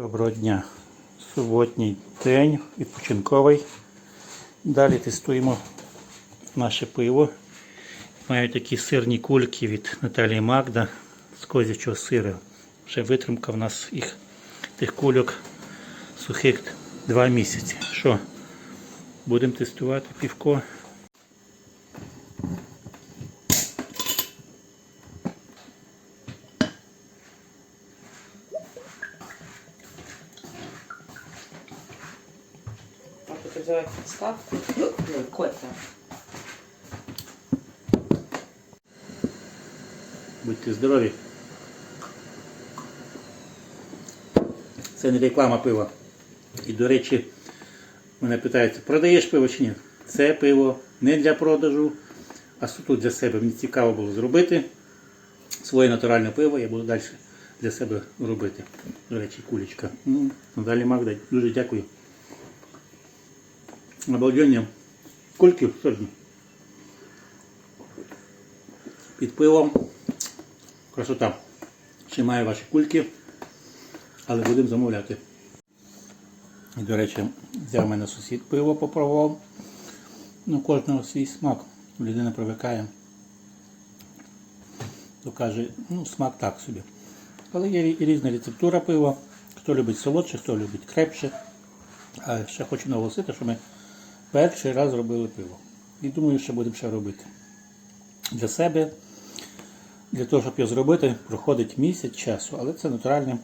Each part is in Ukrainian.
Доброго дня. Суботній день, відпочинковий. Далі тестуємо наше пиво. Маю такі сирні кульки від Наталії Магда з козячого сира. Вже витримка в нас їх тих кульок сухих два місяці. Що? Будемо тестувати півко. Взяла підставку. Котя. Будьте здорові. Це не реклама пива. І, до речі, мене питають, продаєш пиво чи ні? Це пиво не для продажу, а суто для себе. Мені цікаво було зробити своє натуральне пиво, я буду далі для себе робити. До речі, кулечка. М, Далі Магда, дуже дякую. Обалдення. Кульки сьогодні. Під пивом. Красота. Ще ваші кульки, але будемо замовляти. І, до речі, взяв мене сусід пиво попробував. Ну, кожного свій смак. Людина привикає. То каже, ну, смак так собі. Але є і різна рецептура пива. Хто любить солодше, хто любить крепше. А ще хочу наголосити, що ми перший раз робили пиво. І думаю, що будемо ще робити. Для себе для того, щоб його зробити, проходить місяць часу, але це натуральне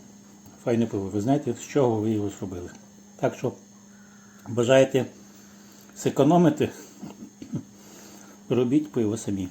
файне пиво. Ви знаєте, з чого ви його зробили. Так що бажаєте зекономити, робіть пиво самі.